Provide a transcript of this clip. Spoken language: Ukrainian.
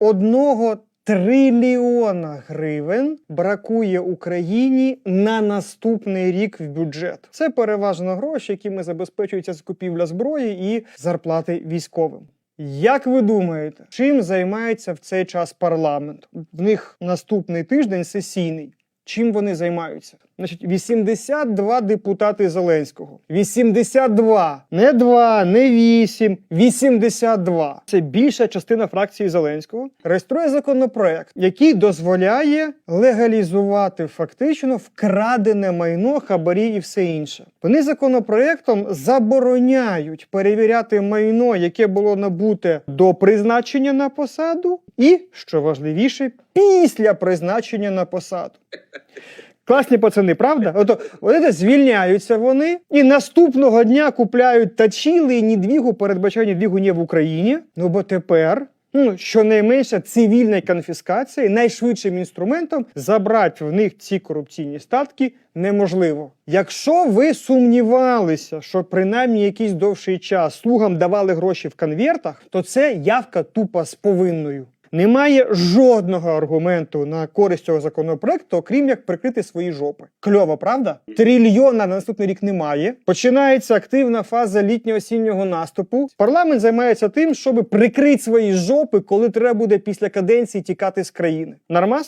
одного трильйона гривень бракує Україні на наступний рік в бюджет. Це переважно гроші, якими забезпечується закупівля зброї і зарплати військовим. Як ви думаєте, чим займається в цей час парламент? В них наступний тиждень сесійний. Чим вони займаються? Значить, 82 депутати Зеленського. 82. Не 2, не 8, 82. Це більша частина фракції Зеленського. Реєструє законопроект, який дозволяє легалізувати фактично вкрадене майно, хабарі і все інше. Вони законопроектом забороняють перевіряти майно, яке було набуте до призначення на посаду, і, що важливіше, після призначення на посаду. Класні пацани, правда? Ото вони звільняються вони і наступного дня купляють тачіли нідвігу, передбачає нідвігу не в Україні. Ну бо тепер. Ну, щонайменше цивільна конфіскація найшвидшим інструментом забрати в них ці корупційні статки неможливо. Якщо ви сумнівалися, що принаймні якийсь довший час слугам давали гроші в конвертах, то це явка тупа з повинною. Немає жодного аргументу на користь цього законопроекту, окрім як прикрити свої жопи. Кльово, правда? Трильйона на наступний рік немає. Починається активна фаза літньо-осіннього наступу. Парламент займається тим, щоб прикрити свої жопи, коли треба буде після каденції тікати з країни. Нормас?